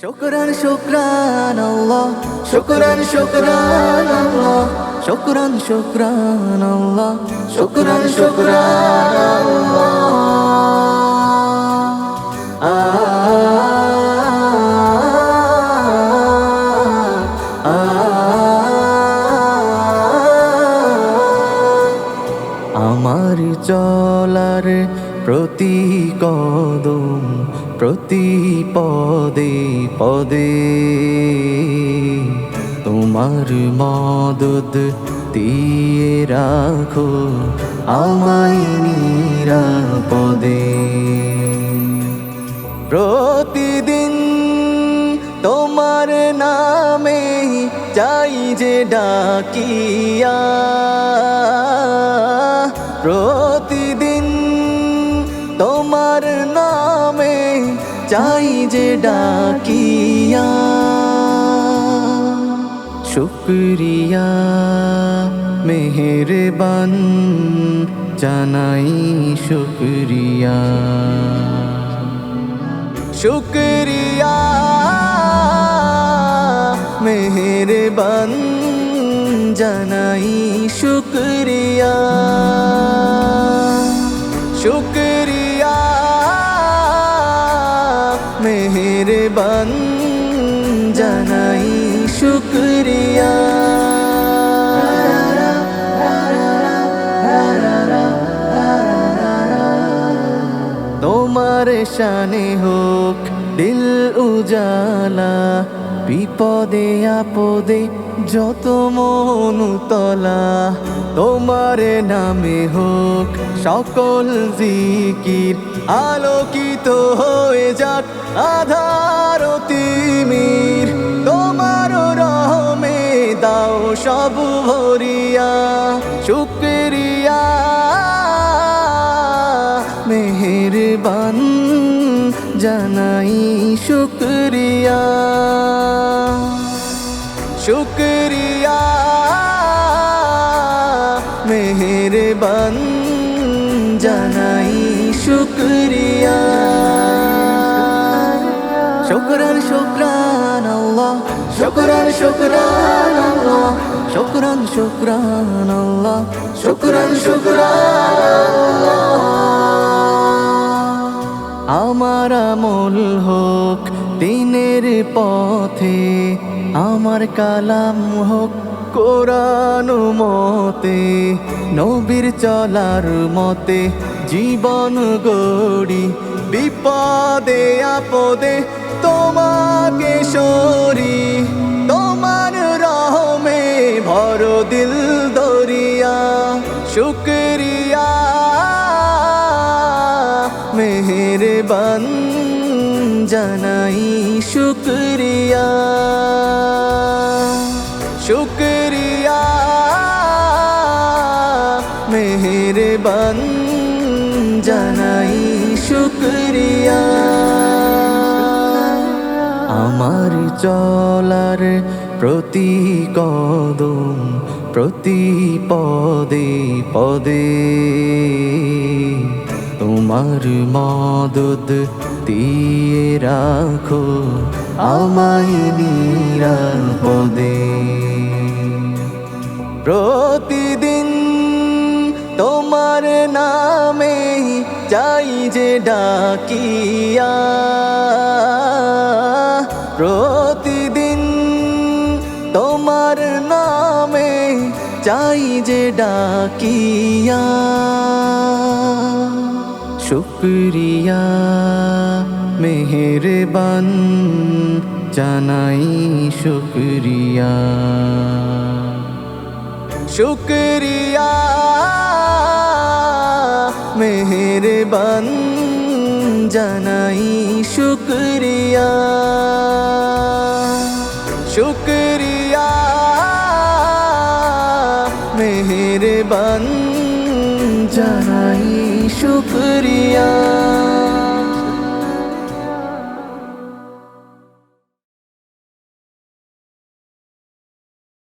শুকরান শুকরান আল্লাহ শুকরান শুকরান আল্লাহ শুকরান শুকরান আল্লাহ শুকরান শুকরান প্রতি কদম, প্রতি পদে পদে। তোমার মদত দিয়ে রাখো আমায় নিরাপদে। প্রতিদিন তোমার নামে চাই যে ডাকিয়া। প্রতিদিন চাই যে ডাকিয়া। শুক্রিয়া মেহেরবান জানাই শুক্রিয়া। শুক্রিয়া মেহেরবান জানাই শুক্রিয়া। শুক্রিয়া মেহেরবান জানাই শুক্রিয়া তোমার শানে হোক দিল উজালা বিপদে, আপদে যত মনুতলা তোমার নামে হোক সকল জিকির আলোকিত হয়ে যাক আধার তিমির তোমার রহমে দাও সব ভরিয়া, শুক্রিয়া, মেহেরবান জানাই শুক্রিয়া। শুক্রিয়া। মেহেরবান জানাই শুক্রিয়া। শুকরান শুকরান আল্লাহ। শুকরান শুকরান আল্লাহ। শুকরান শুকরান আল্লাহ। শুকরান শুকরান আমার আমল হোক দিনের পথে। আমার কালাম হোক কোরআন মতে, নবীর চলার মতে, জীবন গড়ি, বিপদে আপদে তোমাকে সরি, তোমার রহমে ভর দিল দরিয়া, শুক্রিয়া মেহের মেহেরবান। জানাই শুক্রিয়া। শুক্রিয়া। মেহেরবান জানাই শুক্রিয়া। আমার চলার প্রতি কদম প্রতি পদে পদে তোমার মদত দিয়ে রাখো, আমায় নিরাপদে। প্রতিদিন তোমার নামে চাই যে ডাকিয়া। প্রতিদিন তোমার নামে চাই যে ডাকিয়া। শুক্রিয়া। মেহেরবান জানাই শুক্রিয়া। শুক্রিয়া মেহেরবান জানাই শুক্রিয়া। শুক্রিয়া মেহেরবান জানাই শুক্রিয়া